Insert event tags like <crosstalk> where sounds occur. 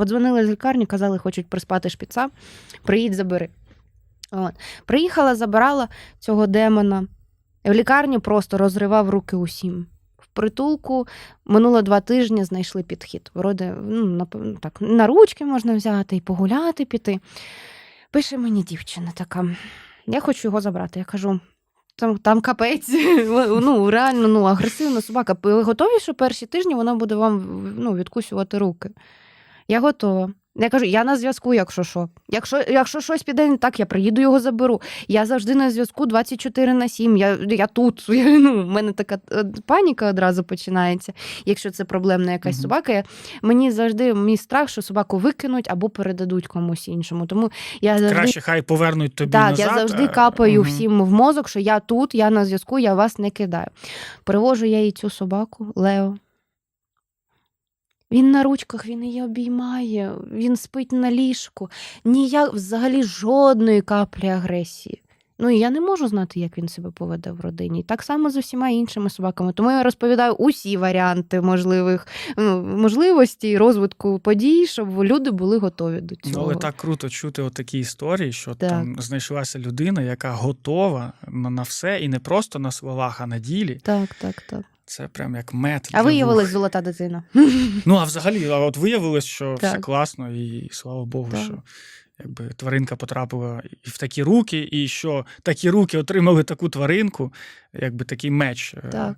Подзвонили з лікарні, казали, хочуть приспати шпіца. Приїдь, забери. От. Приїхала, забирала цього демона. В лікарні просто розривав руки усім. В притулку минуло два тижні, знайшли підхід. Вроде, ну, напевно, так, на ручки можна взяти і погуляти піти. Пише мені дівчина така: я хочу його забрати. Я кажу. Там, там капець, <laughs> ну реально ну, агресивна собака. Ви готові, що перші тижні вона буде вам ну, відкусювати руки? Я готова. Я кажу, я на зв'язку, якщо що. Якщо, якщо щось піде не так, я приїду його заберу. Я завжди на зв'язку 24 на 7. Я, я тут. <laughs> Я, ну, в мене така е, паніка одразу починається. Якщо це проблемна якась Мгм. собака, я, мені завжди мій страх, що собаку викинуть або передадуть комусь іншому. Тому я завжди Краще хай повернуть тобі так, назад. я завжди е, капаю мгм. всім в мозок, що я тут, я на зв'язку, я вас не кидаю. Привожу я їй цю собаку, Лео. Він на ручках, він її обіймає, він спить на ліжку. Ніяк взагалі жодної каплі агресії. Ну і я не можу знати, як він себе поведе в родині. Так само з усіма іншими собаками. Тому я розповідаю усі варіанти можливих ну, можливостей розвитку подій, щоб люди були готові до Ну, цього. але так круто чути от такі історії, що Так. там знайшлася людина, яка готова на все, і не просто на словах, а на ділі. Так, так, так. Це прям як мед. А виявилась вух. золота дитина. <laughs> Ну, а взагалі, а от виявилось, що все класно, і слава Богу, Так. що якби тваринка потрапила і в такі руки, і що такі руки отримали таку тваринку, якби такий меч. е, Так.